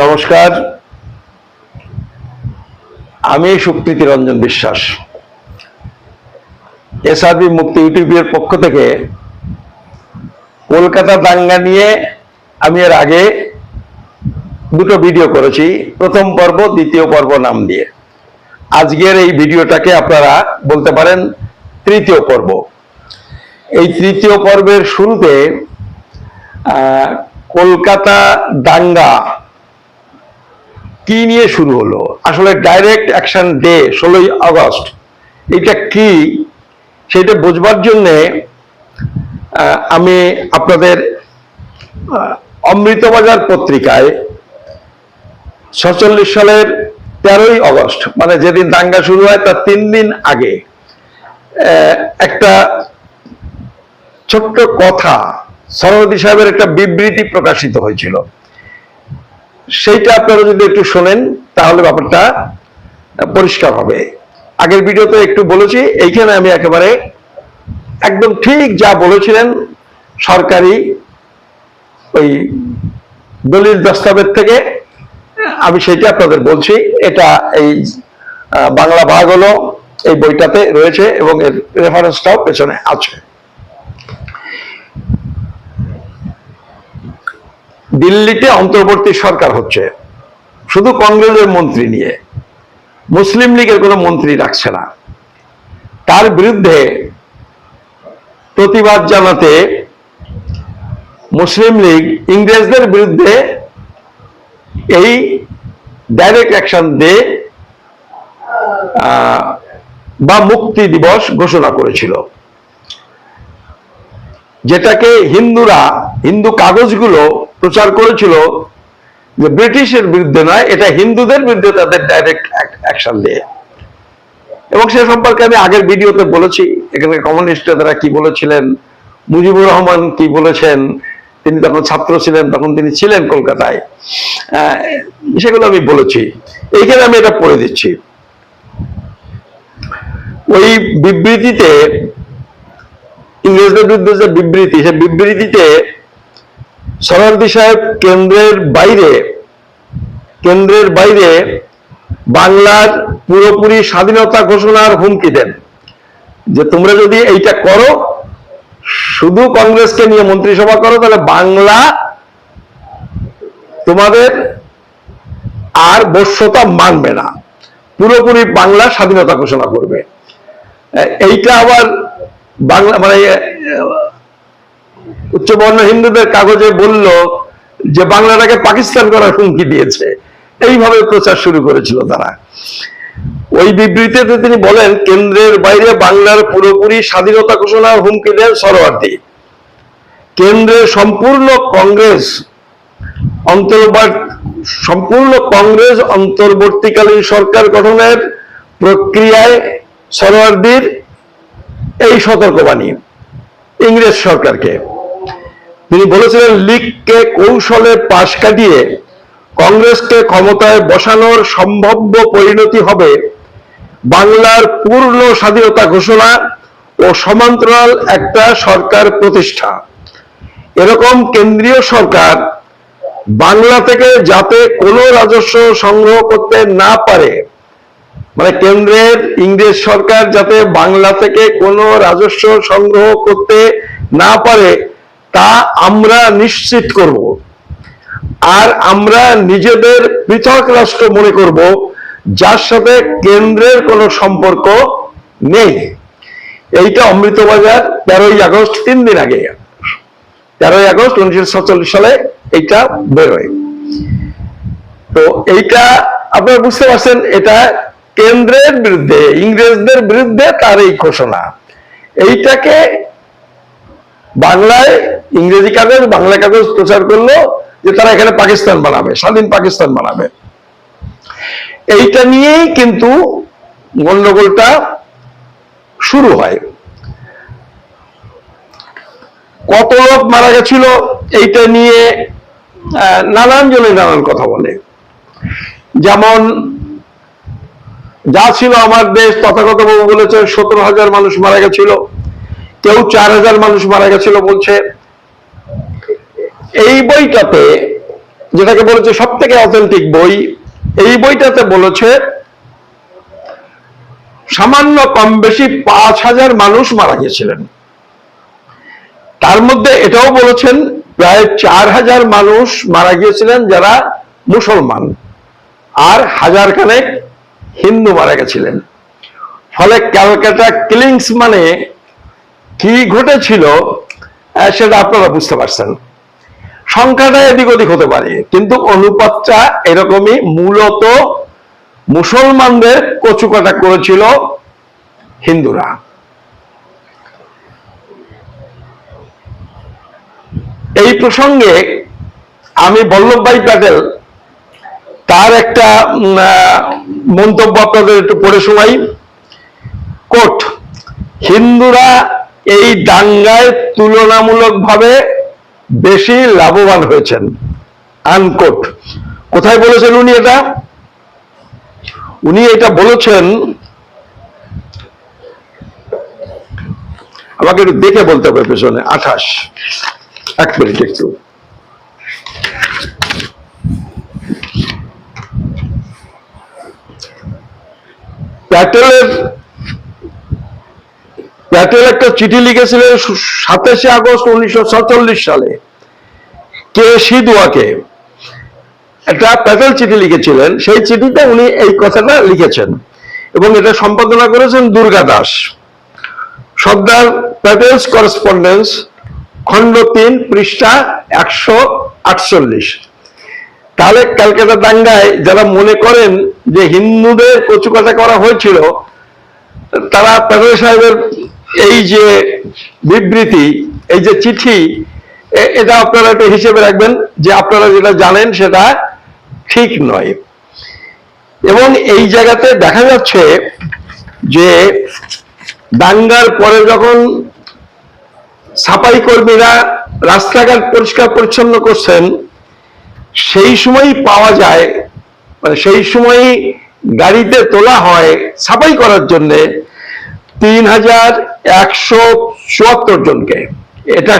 নমস্কার। আমি সুপ্রীতি রঞ্জন বিশ্বাস। এসআরবি মুক্তি ইউটিউবের পক্ষ থেকে কলকাতা দাঙ্গা নিয়ে আমি এর আগে দুটো ভিডিও করেছি। প্রথম পর্ব, দ্বিতীয় পর্ব নাম দিয়ে। আজকের এই ভিডিওটাকে আপনারা বলতে পারেন তৃতীয় পর্ব। এই তৃতীয় পর্বের শুরুতে কলকাতা দাঙ্গা কি নিয়ে শুরু হলো? আসলে ডাইরেক্ট অ্যাকশন ডে ষোলোই আগস্ট। এটা কি? সেটা বোঝবার জন্যে আমি আপনাদের অমৃতবাজার পত্রিকায় ছচল্লিশ সালের তেরোই আগস্ট মানে যেদিন দাঙ্গা শুরু হয়, তার তিন দিন আগে একটা ছোট্ট কথা সরোদি সাহেবের একটা বিবৃতি প্রকাশিত হয়েছিল। সেইটা আপনারা যদি একটু শোনেন, তাহলে ব্যাপারটা পরিষ্কার হবে। আগের ভিডিওতে একটু বলেছি, এইখানে আমি একেবারে একদম ঠিক যা বলেছিলেন সরকারি ওই দলিল দস্তাবেজ থেকে, আমি সেটা আপনাদের বলছি। এটা এই বাংলা ভাগ হলো, এই বইটাতে রয়েছে এবং এর রেফারেন্সটাও পেছনে আছে। দিল্লিতে অন্তর্বর্তী সরকার হচ্ছে। শুধু কংগ্রেসের মন্ত্রী নিয়ে। মুসলিম লীগের কোনো মন্ত্রী রাখছে না। তার বিরুদ্ধে প্রতিবাদ জানাতে মুসলিম লীগ ইংরেজদের বিরুদ্ধে এই ডাইরেক্ট অ্যাকশন আহ, বা মুক্তি দিবস ঘোষণা করেছিল। যেটাকে হিন্দুরা হিন্দু কাগজগুলো প্রচার করেছিল যে ব্রিটিশের বিরুদ্ধে নয়, এটা হিন্দুদের বিরুদ্ধে তাদের ডাইরেক্ট অ্যাকশন দিয়ে এবং সে সম্পর্কে আমি আগের ভিডিওতে বলেছি, এখানে কমিউনিস্টরা কি বলেছিলেন, মুজিবুর রহমান কি বলেছেন, তিনি তখন ছাত্র ছিলেন, তখন তিনি ছিলেন কলকাতায়। সেগুলো আমি বলেছি। এইখানে আমি এটা পড়ে দিচ্ছি। ওই বিবৃতিতে, ইংরেজদের বিরুদ্ধে যে বিবৃতি, সে বিবৃতিতে সরারদি সাহেব কেন্দ্রের বাইরে কেন্দ্রের বাইরে বাংলার পুরোপুরি স্বাধীনতা ঘোষণার হুমকি দেন। যে তোমরা যদি এইটা করো, শুধু কংগ্রেসকে নিয়ে মন্ত্রিসভা করো, তাহলে বাংলা তোমাদের আর বর্ষতা মানবে না। পুরোপুরি বাংলা স্বাধীনতা ঘোষণা করবে। এইটা আবার বাংলা মানে উচ্চবর্ণ হিন্দুদের কাগজে বলল যে বাংলাটাকে পাকিস্তান করার হুমকি দিয়েছে। এইভাবে প্রচার শুরু করেছিল তারা। ওই বিবৃতিতে তিনি বলেন, কেন্দ্রের বাইরে বাংলার পুরোপুরি স্বাধীনতা ঘোষণার হুমকি দেন সরোয়ার্দী কেন্দ্রের সম্পূর্ণ কংগ্রেস সম্পূর্ণ কংগ্রেস অন্তর্বর্তীকালীন সরকার গঠনের প্রক্রিয়ায় সরোয়ার্দীর এই সতর্কবাণী ইংরেজ সরকারকে। তিনি বলেছিলেন, লীগকে কৌশলে পাশ কাটিয়ে কংগ্রেসকে ক্ষমতায় বসানোর সম্ভাব্য পরিণতি হবে বাংলার পূর্ণ স্বাধীনতা ঘোষণা ও সমান্তরাল একটা সরকার প্রতিষ্ঠা। এরকম কেন্দ্রীয় সরকার বাংলা থেকে যাতে কোনো রাজস্ব সংগ্রহ করতে না পারে মানে কেন্দ্রের ইংরেজ সরকার যাতে বাংলা থেকে কোনো রাজস্ব সংগ্রহ করতে না পারে তা আমরা নিশ্চিত করব। আর আমরা নিজেদের পৃথক রাষ্ট্র মনে করব, যার সাথে কেন্দ্রের কোনো সম্পর্ক নেই। এইটা অমৃতবাজার তেরোই আগস্ট, তিন দিন আগে। তেরোই আগস্ট উনিশশো সাতচল্লিশ সালে এইটা বেরোয়। তো এইটা আপনারা বুঝতে পারছেন, এটা কেন্দ্রের বিরুদ্ধে, ইংরেজদের বিরুদ্ধে তার এই ঘোষণা। এইটাকে বাংলায় ইংরেজি কাগজ, বাংলা কাগজ প্রচার করল যে তারা এখানে পাকিস্তান বানাবে, স্বাধীন পাকিস্তান বানাবে। এইটা নিয়েই কিন্তু গন্ডগোলটা শুরু হয়। কত লোক মারা গেছিল, এইটা নিয়ে নানান জনে নানান কথা বলে। যেমন, যা ছিল আমার দেশ, তথাগত বাবু বলেছে, সতেরো হাজার মানুষ মারা গেছিল। কেউ চার হাজার মানুষ মারা গেছিল বলছে। এই বইটাতে যেটাকে বলেছে সব থেকে অথেন্টিক বই, এই বইটাতে বলেছে, সামান্য কম বেশি পাঁচ হাজার মানুষ মারা গিয়েছিলেন তার মধ্যে এটাও বলেছেন, প্রায় চার হাজার মানুষ মারা গিয়েছিলেন যারা মুসলমান, আর হাজার খানেক হিন্দু মারা গেছিলেন। ফলে ক্যালকাটা কিলিংস মানে কি ঘটেছিল সেটা আপনারা বুঝতে পারছেন। সংখ্যাটা এদিক ওদিক হতে পারে, কিন্তু অনুপাতটা এরকমই। মূলত মুসলমানদের কচুকাটা করেছিল হিন্দুরা। এই প্রসঙ্গে আমি বল্লভভাই প্যাটেল, তার একটা মন্তব্য আপনাদের একটু পড়ে শোনাই। কোট, হিন্দুরা এই দাঙ্গায় তুলনামূলকভাবে বেশি লাভবান হয়েছেন। আনকোট। কোথায় বলেছেন উনি এটা? উনি এটা বলেছেন, আমাকে একটু দেখে বলতে হবে পেছনে, আঠাশ। এক মিনিট একটু। প্যাটেলের প্যাটেল একটা চিঠি লিখেছিলেন সাতাশে আগস্ট উনিশশো সাতচল্লিশ সালে। কে সিদুয়াকে? একটা প্যাটেল চিঠি লিখেছিলেন। সেই চিঠিতে উনি এই কথাটা লিখেছেন এবং এটা সম্পাদনা করেছেন দুর্গা দাস। সর্দার প্যাটেলস করেসপন্ডেন্স, খণ্ড তিন, পৃষ্ঠা একশো আটচল্লিশ। তাহলে ক্যালকাটা দাঙ্গায় যারা মনে করেন যে হিন্দুদের কচুকাটা করা হয়েছিল, তারা প্যাটেল সাহেবের এই যে বিবৃতি, এই যে চিঠি এটা আপনারা একটা হিসেবে রাখবেন যে আপনারা যেটা জানেন সেটা ঠিক নয়। এবং এই জায়গাতে দেখা যাচ্ছে যে দাঙ্গার পরে যখন সাফাই কর্মীরা রাস্তাঘাট পরিষ্কার পরিচ্ছন্ন করছেন, সেই সময়ই পাওয়া যায় মানে সেই সময়ই গাড়িতে তোলা হয় সাফাই করার জন্যে তিন হাজার একশো চুয়াত্তর জনকে। এটা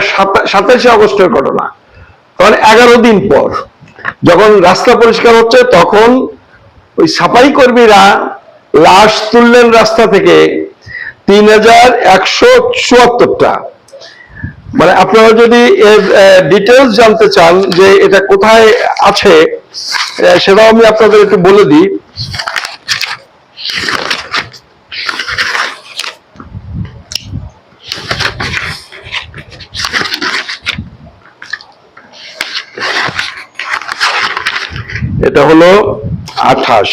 সাতাশে আগস্টের ঘটনা। তখন এগারো দিন পর যখন রাস্তা পরিষ্কার হচ্ছে, তখন ওই সাফাই কর্মীরা লাশ তুললেন রাস্তা থেকে তিন হাজার একশো চুয়াত্তরটা। মানে আপনারা যদি এর ডিটেলস জানতে চান যে এটা কোথায় আছে সেটাও আমি আপনাদের একটু বলে দিই। এটা হলো আঠাশ।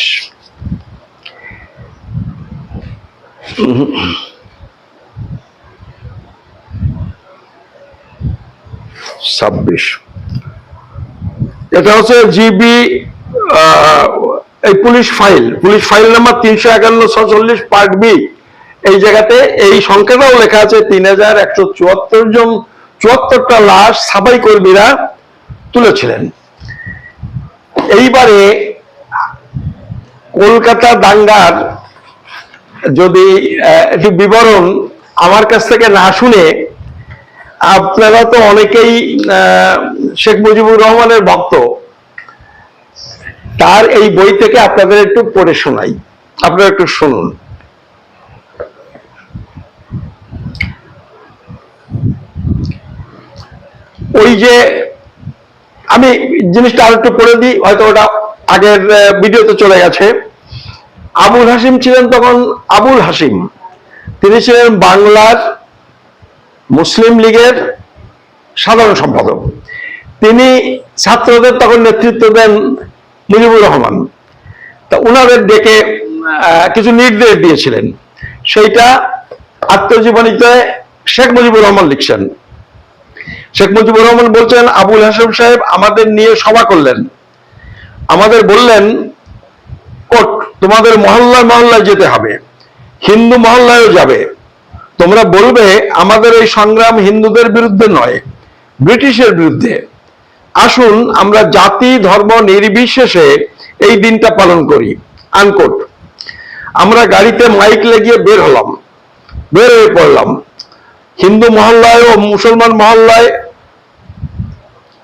ছাব্বিশ। এটা হচ্ছে জিবি এই police file. Police file number তিনশো একান্ন ছচল্লিশ পার্ট বি। এই জায়গাতে এই সংখ্যাটাও লেখা আছে তিন হাজার একশো চুয়াত্তর জন, চুয়াত্তরটা লাশ সাবাই কর্মীরা তুলেছিলেন। এইবারে কলকাতা দাঙ্গার যদি একটু বিবরণ আমার কাছ থেকে না শুনে, আপনারা তো অনেকেই শেখ মুজিবুর রহমানের ভক্ত, তার এই বই থেকে আপনাদের একটু পড়ে শোনাই। আপনারা একটু শুনুন। ওই যে আমি জিনিসটা আর একটু পড়ে দিই, হয়তো ওটা আগের ভিডিওতে চলে গেছে। আবুল হাসিম ছিলেন তখন আবুল হাসিম তিনি ছিলেন বাংলার মুসলিম লীগের সাধারণ সম্পাদক। তিনি ছাত্রদের তখন নেতৃত্ব দেন মুজিবুর রহমান। তা ওনাদের ডেকে কিছু নির্দেশ দিয়েছিলেন। সেইটা আত্মজীবনীতে শেখ মুজিবুর রহমান লিখছেন। শেখ মুজিবুর রহমান বলছেন, আবুল হাসিম সাহেব আমাদের নিয়ে সভা করলেন। আমাদের বললেন কোট তোমাদের মহল্লায় মহল্লায় যেতে হবে, হিন্দু মহল্লায়ও যাবে। তোমরা বলবে, আমাদের এই সংগ্রাম হিন্দুদের বিরুদ্ধে নয়, ব্রিটিশের বিরুদ্ধে। আসুন, আমরা জাতি, ধর্ম নির্বিশেষে এই দিনটা পালন করি। আনকোট আমরা গাড়িতে মাইক লাগিয়ে বের হলাম, বের হয়ে পড়লাম। হিন্দু মহল্লায় ও মুসলমান মহল্লায়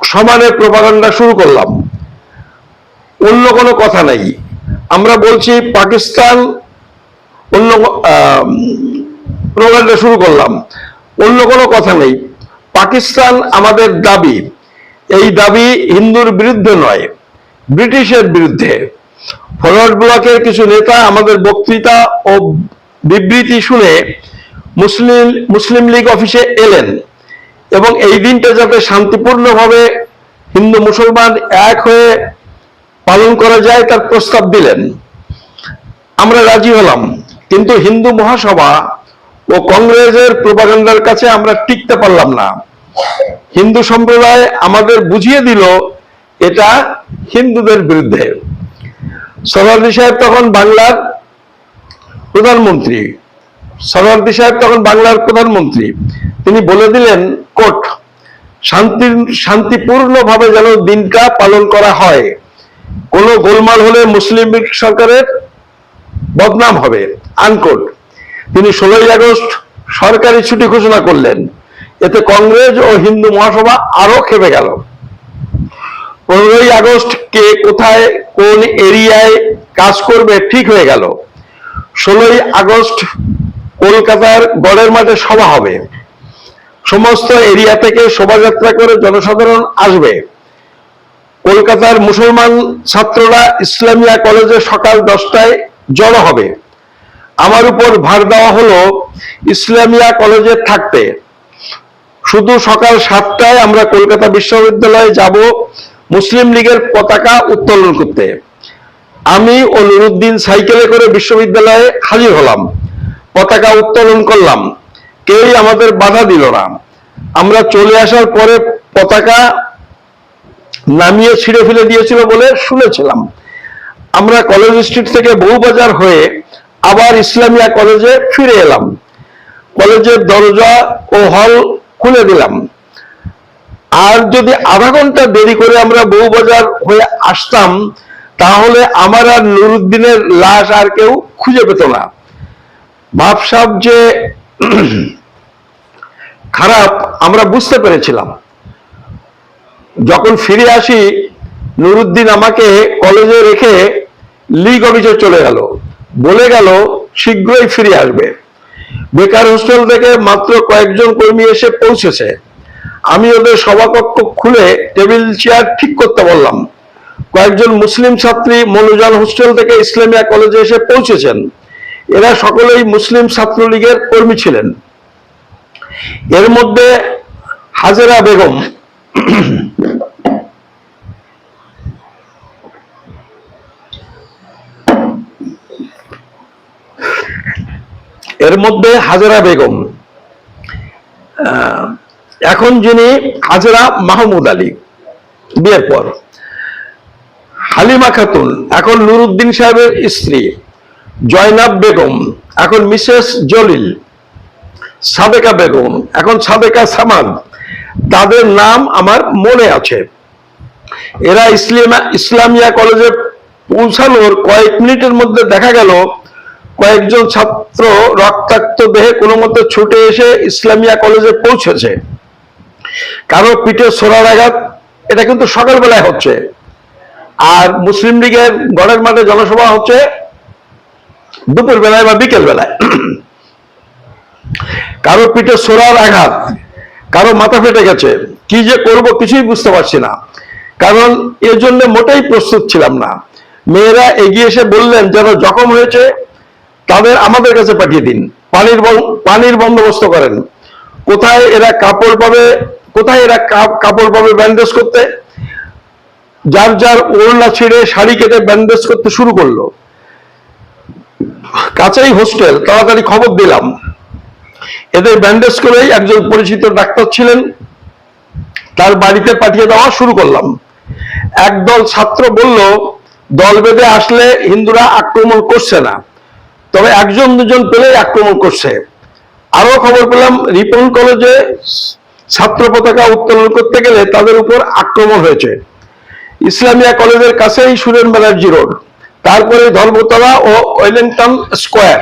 সমানে প্রপাগান্ডা শুরু করলাম। অন্য কোনো কথা নাই। আমরা বলছি পাকিস্তান অন্য প্রপাগান্ডা শুরু করলাম। অন্য কোনো কথা নেই। পাকিস্তান আমাদের দাবি। এই দাবি হিন্দুর বিরুদ্ধে নয়, ব্রিটিশের বিরুদ্ধে। ফরওয়ার্ড ব্লকের কিছু নেতা, আমাদের বক্তৃতা ও বিবৃতি শুনে মুসলিম মুসলিম লীগ অফিসে এলেন এবং এই দিনটা যাতে শান্তিপূর্ণভাবে হিন্দু মুসলমান এক হয়ে পালন করা যায় তার প্রস্তাব দিলেন। আমরা রাজি হলাম, কিন্তু হিন্দু মহাসভা ও কংগ্রেসের প্রপাগান্ডার কাছে আমরা টিকতে পারলাম না। হিন্দু সম্প্রদায় আমাদের বুঝিয়ে দিল এটা হিন্দুদের বিরুদ্ধে। সরার্দি সাহেব তখন বাংলার প্রধানমন্ত্রী। সরার্দি সাহেব তখন বাংলার প্রধানমন্ত্রী। তিনি বলে দিলেন কোট শান্তি শান্তিপূর্ণভাবে যেন দিনটা পালন করা হয়। কোনো গোলমাল হলে মুসলিম লীগ সরকারের বদনাম হবে। আনকোট তিনি ষোলোই আগস্ট সরকারি ছুটি ঘোষণা করলেন। এতে কংগ্রেস ও হিন্দু মহাসভা আরও খেপে গেল। পনেরোই আগস্ট কে কোথায়, কোন এরিয়ায় কাজ করবে ঠিক হয়ে গেল। ষোলোই আগস্ট কলকাতার গড়ের মাঠে সভা হবে। সমস্ত এরিয়া থেকে শোভাযাত্রা করে জনসাধারণ আসবে। কলকাতার মুসলমান ছাত্ররা ইসলামিয়া কলেজে সকাল দশটায় জড়ো হবে। আমার উপর ভার দেওয়া হলো ইসলামিয়া কলেজে থাকতে। শুধু সকাল সাতটায় আমরা কলকাতা বিশ্ববিদ্যালয়ে যাব মুসলিম লীগের পতাকা উত্তোলন করতে। আমি ও নুরুদ্দিন সাইকেলে করে বিশ্ববিদ্যালয়ে হাজির হলাম। পতাকা উত্তোলন করলাম। কেউই আমাদের বাধা দিল না। আমরা চলে আসার পরে পতাকা নামিয়ে ছিঁড়ে ফেলে দিয়েছিল বলে শুনেছিলাম। আমরা কলেজ স্ট্রিট থেকে বউবাজার হয়ে আবার ইসলামিয়া কলেজে ফিরে এলাম। কলেজের দরজা ও হল খুলে দিলাম। আর যদি আধা ঘণ্টা দেরি করে আমরা বউবাজার হয়ে আসতাম, তাহলে আমার আর নুরুদ্দিনের লাশ আর কেউ খুঁজে পেত না। ভাবসাব যে খারাপ আমরা বুঝতে পেরেছিলাম। যখন ফিরে আসি, নুরুদ্দিন আমাকে কলেজে রেখে লিগ অফিসে চলে গেল। বলে গেল, শীঘ্রই ফিরে আসবে। বেকার হোস্টেল থেকে মাত্র কয়েকজন কর্মী এসে পৌঁছেছে। আমি ওদের সভাকক্ষ খুলে টেবিল, চেয়ার ঠিক করতে বললাম। কয়েকজন মুসলিম ছাত্রী মনুজান হোস্টেল থেকে ইসলামিয়া কলেজে এসে পৌঁছেছেন। এরা সকলেই মুসলিম ছাত্রলীগের কর্মী ছিলেন। এর মধ্যে হাজেরা বেগম এর মধ্যে হাজেরা বেগম এখন যিনি হাজেরা মাহমুদ আলী, বিয়ের পর। হালিমা খাতুন, এখন নুরুদ্দিন সাহেবের স্ত্রী। জয়নাব বেগম, এখন মিসেস জলিল, সাবেকা বেগম, এখন সাবেকা সামাদ। তাদের নাম আমার মনে আছে। এরা ইসলামা ইসলামিয়া কলেজে পৌঁছানোর কয়েক মিনিটের মধ্যে দেখা গেল, কয়েকজন ছাত্র রক্তাক্ত দেহে কোনো মতে ছুটে এসে ইসলামিয়া কলেজে পৌঁছেছে। কারও পিঠে সোরার আঘাত, এটা কিন্তু সকালবেলায় হচ্ছে। আর মুসলিম লীগের গড়ের মাঠে জনসভা হচ্ছে দুপুর বেলায় বা বিকেল বেলায় কারও পিঠে সোরার আঘাত, কারও মাথা ফেটে গেছে, কি যে করব কিছুই বুঝতে পারছি না। কারণ এর জন্য মোটেই প্রস্তুত ছিলাম না। মেয়েরা এগিয়ে এসে বললেন যারা জখম হয়েছে, তাদের আমাদের কাছে পাঠিয়ে দিন। পানির পানির বন্দোবস্ত করেন। কোথায় এরা কাপড় পাবে, কোথায় এরা কাপ- কাপড় পাবে ব্যান্ডেজ করতে? যার যার ওড়না ছিঁড়ে শাড়ি কেটে ব্যান্ডেজ করতে শুরু করল। কাছেই হোস্টেল, তাড়াতাড়ি খবর দিলাম। এদের ব্যান্ডেজ করেই একজন পরিচিত ডাক্তার ছিলেন। তার বাড়িতে পাঠিয়ে দেওয়া শুরু করলাম। একদল ছাত্র বলল, দল বেঁধে আসলে হিন্দুরা আক্রমণ করছে না। তবে একজন দুজন পেলেই আক্রমণ করছে। আরও খবর পেলাম, রিপন কলেজে ছাত্র পতাকা উত্তোলন করতে গেলে তাদের উপর আক্রমণ হয়েছে। ইসলামিয়া কলেজের কাছেই সুরেন ব্যানার্জি রোড। তারপরে ধর্মতলা ও ওয়েলিংটন স্কোয়ার।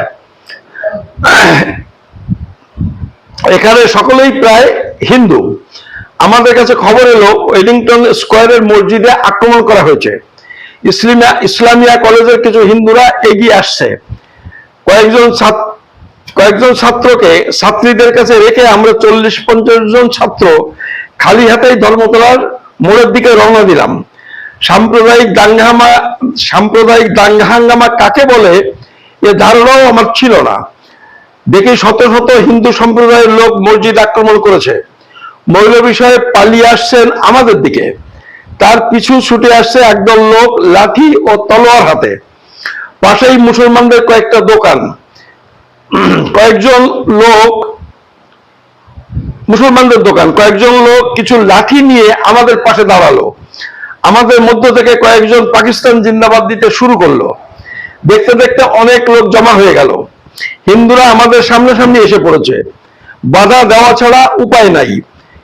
এখানে সকলেই প্রায় হিন্দু। আমাদের কাছে খবর এলো, ওয়েলিংটন স্কোয়ারের মসজিদে আক্রমণ করা হয়েছে। ইসলামিয়া ইসলামিয়া কলেজের কিছু হিন্দুরা এগিয়ে আসছে। কয়েকজন কয়েকজন ছাত্রকে ছাত্রীদের কাছে রেখে আমরা চল্লিশ পঞ্চাশ জন ছাত্র খালি হাতেই ধর্মতলার মোড়ের দিকে রওনা দিলাম। সাম্প্রদায়িক দাঙ্গামা, সাম্প্রদায়িক দাঙ্গাহাঙ্গামা কাকে বলে, এ ধারণাও আমার ছিল না। দেখি শত শত হিন্দু সম্প্রদায়ের লোক মসজিদ আক্রমণ করেছে। মৌলভী সাহেব পালিয়ে আসছেন আমাদের দিকে। তার পিছু ছুটে আসছে একদল লোক লাঠি ও তলোয়ার হাতে। পাশেই মুসলমানদের কয়েকটা দোকান। কয়েকজন লোক, মুসলমানদের দোকান। কয়েকজন লোক কিছু লাঠি নিয়ে আমাদের পাশে দাঁড়াল। আমাদের মধ্য থেকে কয়েকজন পাকিস্তান জিন্দাবাদ দিতে শুরু করল। দেখতে দেখতে অনেক লোক জমা হয়ে গেল। হিন্দুরা আমাদের সামনাসামনি এসে পড়েছে। বাধা দেওয়া ছাড়া উপায় নাই।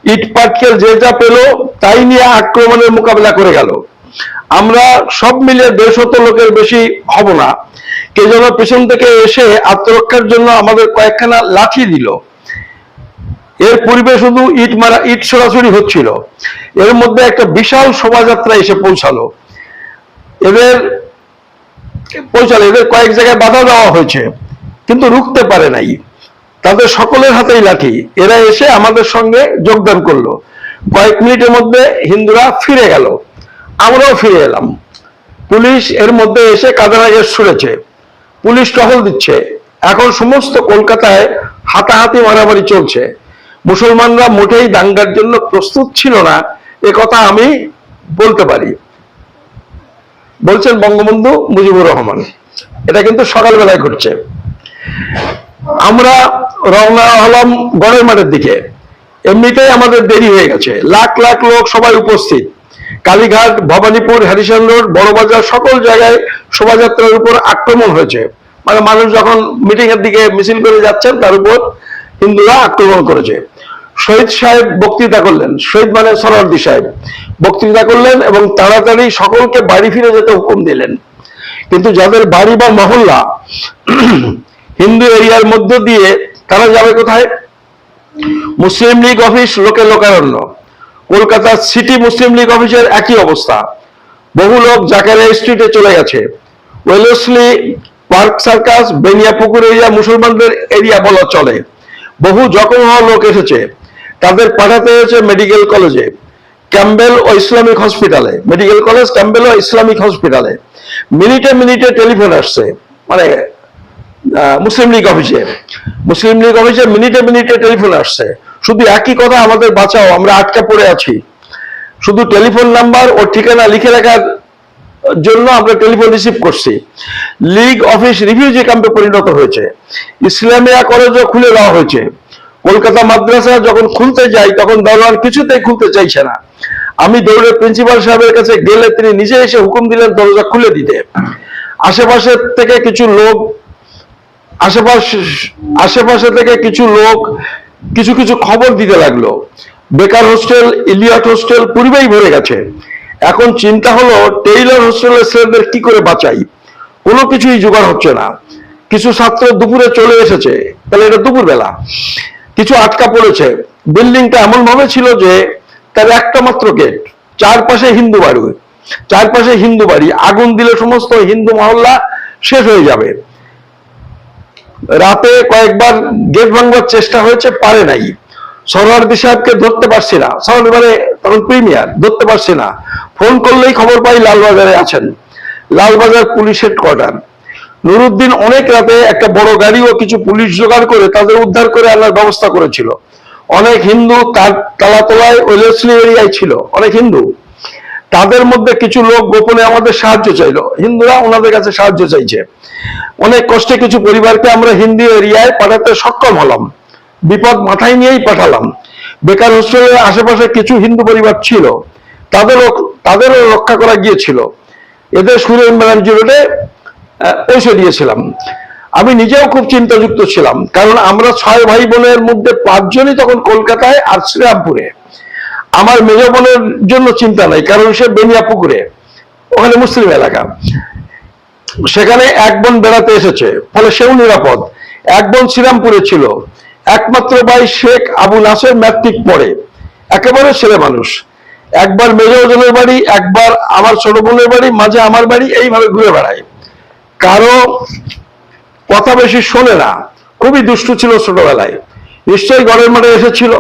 ইট পাটকেল যে যা পেল, তাই নিয়ে আক্রমণের মোকাবিলা করে গেল। আমরা সব মিলে দেড়শত লোকের বেশি হব না। কে যেন পেছন থেকে এসে আত্মরক্ষার জন্য আমাদের কয়েকখানা লাঠি দিল। এর পূর্বে শুধু ইট মারা, ইট সরাসরি হচ্ছিল। এর মধ্যে একটা বিশাল শোভাযাত্রা এসে পৌঁছালো। এদের পৌঁছালো, এদের কয়েক জায়গায় বাধা দেওয়া হয়েছে, কিন্তু রুখতে পারে নাই। তাদের সকলের হাতেই লাঠি। এরা এসে আমাদের সঙ্গে যোগদান করল। কয়েক মিনিটের মধ্যে হিন্দুরা ফিরে গেল। আমরাও ফিরে এলাম। পুলিশ এর মধ্যে এসে কাদারা গ্যাস ছুড়েছে পুলিশ টহল দিচ্ছে। এখন সমস্ত কলকাতায় হাতাহাতি মারামারি চলছে। মুসলমানরা মোটেই দাঙ্গার জন্য প্রস্তুত ছিল না, এ কথা আমি বলতে পারি। বলছেন বঙ্গবন্ধু মুজিবুর রহমান। এটা কিন্তু সকালবেলায় ঘটছে। আমরা রওনা হলাম গড়ের মাঠের দিকে। এমনিতেই আমাদের দেরি হয়ে গেছে। লাখ লাখ লোক সবাই উপস্থিত। কালীঘাট, ভবানীপুর, হ্যারিসন রোড বড়বাজার সকল জায়গায় শোভাযাত্রার উপর আক্রমণ হয়েছে। মানে মানুষ যখন মিটিং এর দিকে মিছিল করে যাচ্ছেন, তার উপর হিন্দুরা আক্রমণ করেছে। শহীদ সাহেব বক্তৃতা করলেন, শহীদ মানে সরওয়ার্দী সাহেব। বক্তৃতা করলেন এবং তাড়াতাড়ি সকলকে বাড়ি ফিরে যেতে হুকুম দিলেন। কিন্তু যাদের বাড়ি বা মহল্লা হিন্দু এরিয়ার মধ্য দিয়ে, তারা যাবে কোথায়? মুসলিম লীগ অফিস লোকে লোকারণ্য। কলকাতা সিটি মুসলিম লীগ অফিসের একই অবস্থা। বহু লোক জাকারিয়া স্ট্রিটে চলে গেছে। ওয়েলসলি পার্ক সার্কাস বেনিয়া পুকুর এরিয়া মুসলমানদের এরিয়া বলা চলে। বহু জখম হওয়া লোক এসেছে। তাদের পাঠাতে হয়েছে মেডিকেল কলেজে ক্যাম্বেল ও ইসলামিক হসপিটালে মেডিকেল কলেজ ক্যাম্বেল ও ইসলামিক হসপিটালে মিনিটে মিনিটে টেলিফোন আসছে। মানে মুসলিম লীগ অফিসে। মুসলিম লীগ অফিসে মিনিটে মিনিটে টেলিফোন আসছে। শুধু একই কথা আমাদের বাঁচাও, আমরা আটকা পড়ে আছি। শুধু টেলিফোন নাম্বার ও ঠিকানা লিখে রাখার জন্য আমরা টেলিফোন রিসিভ করছি। লীগ অফিস রিফিউজি ক্যাম্পে পরিণত হয়েছে, ইসলামিয়া কলেজও খুলে দেওয়া হয়েছে। কলকাতা মাদ্রাসা যখন খুলতে যাই তখন দারোয়ান কিছুতেই খুলতে চাইছে না। আমি দৌড়ে প্রিন্সিপাল সাহেবের কাছে গেলে তিনি নিজে এসে হুকুম দিলেন দরজা খুলে দিতে। আশেপাশে থেকে কিছু লোক, আশেপাশ, আশেপাশে থেকে কিছু লোক কিছু কিছু খবর দিতে লাগল। বেকার হোস্টেল, ইলিয়ট হোস্টেল পূর্বেই ভরে গেছে। এখন চিন্তা হলো টেইলর হোস্টেলের ছেলেদের কি করে বাঁচাই? কোনো কিছুই জোগাড় হচ্ছে না। কিছু ছাত্র দুপুরে চলে এসেছে। তাহলে এটা দুপুর বেলা কিছু আটকা পড়েছে। বিল্ডিংটা এমন ভাবে ছিল যে তার একটা মাত্র গেট চারপাশে হিন্দু বাড়ি। চারপাশে হিন্দু বাড়ি। আগুন দিলে সমস্ত হিন্দু মহল্লা শেষ হয়ে যাবে। রাতে কয়েকবার গেট ভাঙবার চেষ্টা হয়েছে, পারে নাই। সরোয়ার্দি সাহেবকে ধরতে পারছি না। সরোয়ার্দি মানে তখন প্রিমিয়ার, ধরতে পারছি না। ফোন করলেই খবর পাই লালবাজারে আছেন। Lalbazar police headquarter. নুরুদ্দিন অনেক রাতে একটা বড় গাড়ি ও কিছু পুলিশ জোগাড় করে তাদের উদ্ধার করে আনার ব্যবস্থা করেছিল। অনেক হিন্দু তার তালাতলায় ওয়েলেসলি এরিয়ায় ছিল, অনেক হিন্দু। তাদের মধ্যে কিছু লোক গোপনে আমাদের সাহায্য চাইলো। হিন্দুরা ওনাদের কাছে সাহায্য চাইছে। অনেক কষ্টে কিছু পরিবারকে আমরা হিন্দি এরিয়ায় পাঠাতে সক্ষম হলাম। বিপদ মাথায় নিয়েই পাঠালাম। বেকার হোস্টেলের আশেপাশে কিছু হিন্দু পরিবার ছিল। তাদেরও তাদেরও রক্ষা করা গিয়েছিল। এদের সুরে ইমরান জিরোডে পৌঁছে দিয়েছিলাম। আমি নিজেও খুব চিন্তাযুক্ত ছিলাম, কারণ আমরা ছয় ভাই বোনের মধ্যে পাঁচজনই তখন কলকাতায় আর শ্রীরামপুরে। আমার মেজ বোনের জন্য চিন্তা নাই, কারণ সে বেনিয়াপুকুরে, ওখানে মুসলিম এলাকা। সেখানে এক বোন বেড়াতে এসেছে, ফলে সেও নিরাপদ। এক বোন শ্রীরামপুরে ছিল। একমাত্র ভাই শেখ আবু নাসের ম্যাট্রিক পড়ে। একেবারে ছেলে মানুষ। একবার মেজজনের বাড়ি, একবার আমার ছোট বোনের বাড়ি, মাঝে আমার বাড়ি, এইভাবে ঘুরে বেড়ায়। কারও কথা বেশি শোনে না। খুবই দুষ্টু ছিল ছোটবেলায়। নিশ্চয়ই ঘরের মাঠে এসেছিল।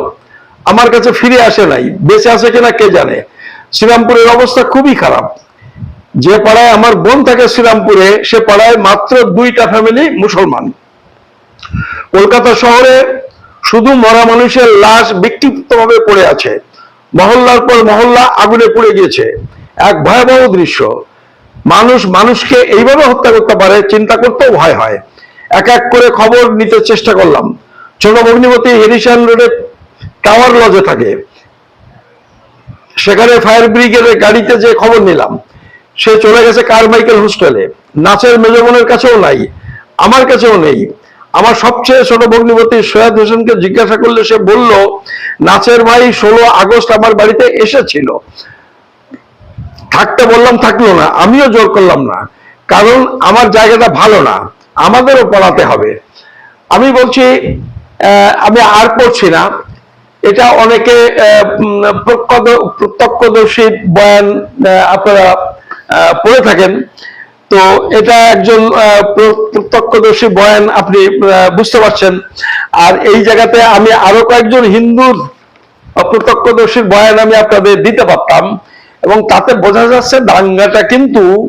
আমার কাছে ফিরে আসে নাই। বেঁচে আসে কিনা কে জানে? শ্রীরামপুরের অবস্থা খুবই খারাপ। যে পাড়ায় আমার বোন থাকে শ্রীরামপুরে, সে পাড়ায় মাত্র দুইটা ফ্যামিলি মুসলমান। কলকাতা শহরে শুধু মরা মানুষের লাশ বিক্ষিপ্তভাবে পড়ে আছে। মহল্লার পর মহল্লা আগুনে পুড়ে গিয়েছে। এক ভয়াবহ দৃশ্য। মানুষ মানুষকে এইভাবে হত্যা করতে পারে, চিন্তা করতেও ভয় হয়। এক এক করে খবর নিতে চেষ্টা করলাম। ছোট ভগ্নিপতি হেরিসান রোডে টাওয়ার লজে থাকে। সেখানে ফায়ার ব্রিগেডের গাড়িতে যে খবর নিলাম, সে চলে গেছে কারমাইকেল হোস্টেলে। নাচের মেজবনের কাছেও নাই, আমার কাছেও নেই। আমার সবচেয়ে ছোট ভগ্নিপতি সৈয়দ হোসেনকে জিজ্ঞাসা করলে সে বলল নাচের ভাই ষোলো আগস্ট আমার বাড়িতে এসেছিল। থাকতে বললাম, থাকল না। আমিও জোর করলাম না। কারণ আমার জায়গাটা ভালো না। আমাদেরও পড়াতে হবে। আমি বলছি আমি আর পড়ছি না। এটা অনেকে প্রত্যক্ষদর্শী বয়ান আপনারা পড়ে থাকেন। তো এটা একজন প্র- প্রত্যক্ষদর্শী বয়ান আপনি বুঝতে পারছেন। আর এই জায়গাতে আমি আরও কয়েকজন হিন্দুর প্রত্যক্ষদর্শীর বয়ান আমি আপনাদের দিতে পারতাম। এবং তাতে বোঝা যাচ্ছে দাঙ্গাটা কিন্তু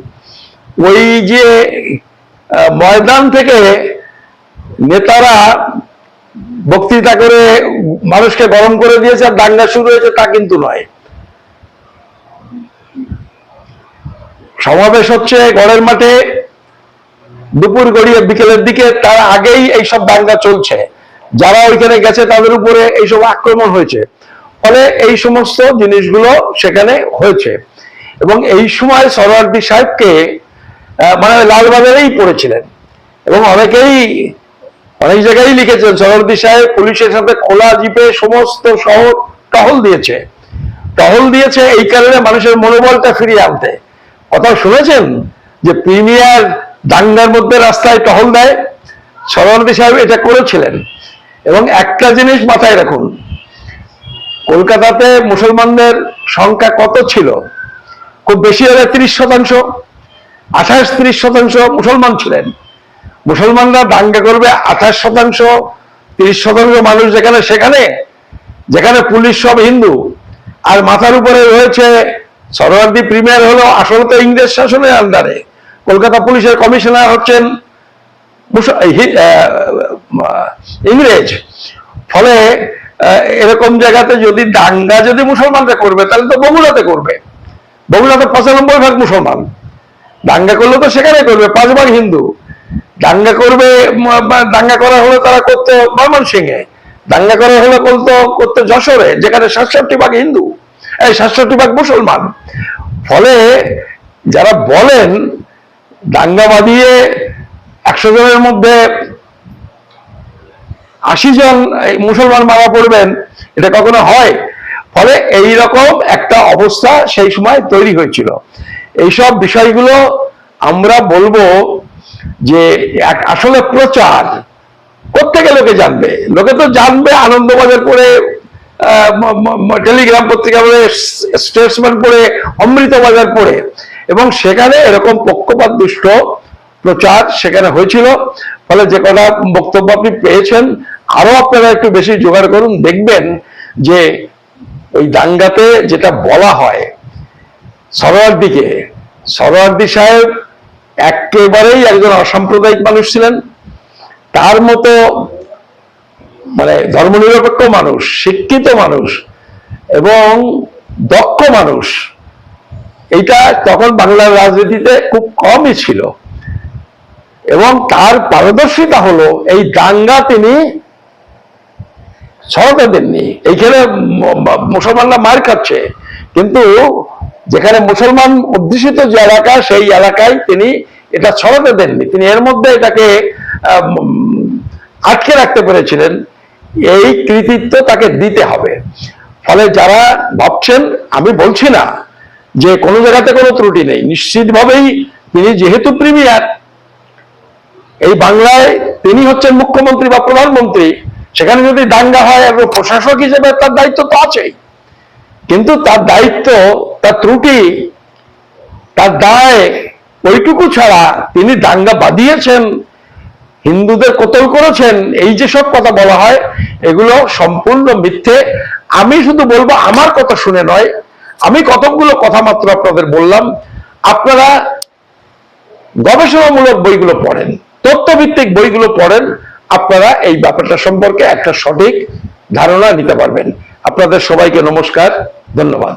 ওই যে ময়দান থেকে নেতারা বক্তৃতা করে মানুষকে গরম করে দিয়েছে আর দাঙ্গা শুরু হয়েছে তা কিন্তু নয়। সমাবেশ হচ্ছে গড়ের মাঠে। দুপুর গড়িয়ে বিকেলের দিকে তার আগেই এইসব দাঙ্গা চলছে। যারা ওইখানে গেছে তাদের উপরে এইসব আক্রমণ হয়েছে। ফলে এই সমস্ত জিনিসগুলো সেখানে হয়েছে। এবং এই সময় সরওয়ার্দি সাহেবকে মানে লালবাজারেই পড়েছিলেন। এবং অনেকেই, অনেক জায়গায় লিখেছেন সরওয়ার্দি সাহেব পুলিশের সাথে খোলা জিপে সমস্ত শহর টহল দিয়েছে। টহল দিয়েছে এই কারণে মানুষের মনোবলটা ফিরিয়ে আনতে। কথা শুনেছেন যে প্রিমিয়ার দাঙ্গার মধ্যে রাস্তায় টহল দেয়? সরওয়ার্দি সাহেব এটা করেছিলেন। এবং একটা জিনিস মাথায় রাখুন, কলকাতাতে মুসলমানদের সংখ্যা কত ছিল? খুব বেশি হলে তিরিশ শতাংশ, আঠাশ তিরিশ শতাংশ মুসলমান ছিলেন। মুসলমানরা দাঙ্গা করবে আঠাশ শতাংশ, তিরিশ শতাংশ মানুষ যেখানে সেখানে, যেখানে পুলিশ সব হিন্দু। আর মাথার উপরে রয়েছে সরওয়ার্দি প্রিমিয়ার হলো আসলে তো ইংরেজ শাসনের আন্ডারে। কলকাতা পুলিশের কমিশনার হচ্ছেন ইংরেজ। ফলে এরকম জায়গাতে যদি দাঙ্গা যদি মুসলমানরা করবে, তাহলে তো বগুড়াতে করবে। বগুড়াতে পঁচানব্বই ভাগ মুসলমান। দাঙ্গা করলে তো সেখানে করবে পাঁচ ভাগ হিন্দু। দাঙ্গা করবে দাঙ্গা করা হলে তারা করতো ময়মনসিংহে। দাঙ্গা করা হলে করতো করতো যশোরে, যেখানে সাতষট্টি ভাগ হিন্দু। সাতষট্টি ভাগ মুসলমান। ফলে যারা বলেন দাঙ্গা বাঁধিয়ে একশো জনের মধ্যে আশি জন মুসলমান মারা পড়বেন, এটা কখনো হয়? ফলে এই রকম একটা অবস্থা সেই সময় তৈরি হয়েছিল। এইসব বিষয়গুলো আমরা বলব যে এক- আসলে প্রচার। প্রত্যেকে লোকে জানবে? লোকে তো জানবে আনন্দবাজার ম- টেলিগ্রাম পত্রিকা পড়ে স্টেটসম্যান পড়ে, অমৃত বাজার পড়ে। এবং সেখানে এরকম পক্ষপাত দুষ্ট প্রচার সেখানে হয়েছিল। ফলে যে কটা বক্তব্য আপনি পেয়েছেন, আরও আপনারা একটু বেশি জোগাড় করুন, দেখবেন যে ওই দাঙ্গাতে যেটা বলা হয় সরোয়ার্দিকে সরোয়ার্দি সাহেব একেবারেই একজন অসাম্প্রদায়িক মানুষ ছিলেন। তার মতো মানে ধর্মনিরপেক্ষ মানুষ, শিক্ষিত মানুষ এবং দক্ষ মানুষ এইটা তখন বাংলার রাজনীতিতে খুব কমই ছিল। এবং তার পারদর্শিতা হলো, এই দাঙ্গা তিনি সরকার দেননি। এইখানে মুসলমানরা মার খাচ্ছে। কিন্তু যেখানে মুসলমান অধ্যুষিত যে এলাকা, সেই এলাকায় তিনি এটা ছড়াতে দেননি। তিনি এর মধ্যে এটাকে আটকে রাখতে পেরেছিলেন। এই কৃতিত্ব তাকে দিতে হবে। ফলে যারা ভাবছেন, আমি বলছি না যে কোনো জায়গাতে কোনো ত্রুটি নেই। নিশ্চিতভাবেই তিনি যেহেতু প্রিমিয়ার, এই বাংলায় তিনি হচ্ছেন মুখ্যমন্ত্রী বা প্রধানমন্ত্রী, সেখানে যদি দাঙ্গা হয় এবং প্রশাসক হিসেবে তার দায়িত্ব তো আছেই। কিন্তু তার দায়িত্ব, তার ত্রুটি, তার দায়, ওইটুকু ছাড়া তিনি দাঙ্গা বাঁধিয়েছেন হিন্দুদের কতল করেছেন, এই যে সব কথা বলা হয়, এগুলো সম্পূর্ণ মিথ্যে। আমি শুধু বলব, আমার কথা শুনে নয়, আমি কতকগুলো কথা মাত্র আপনাদের বললাম। আপনারা গবেষণামূলক বইগুলো পড়েন, তথ্যভিত্তিক বইগুলো পড়েন, আপনারা এই ব্যাপারটা সম্পর্কে একটা সঠিক ধারণা নিতে পারবেন। আপনাদের সবাইকে নমস্কার, ধন্যবাদ।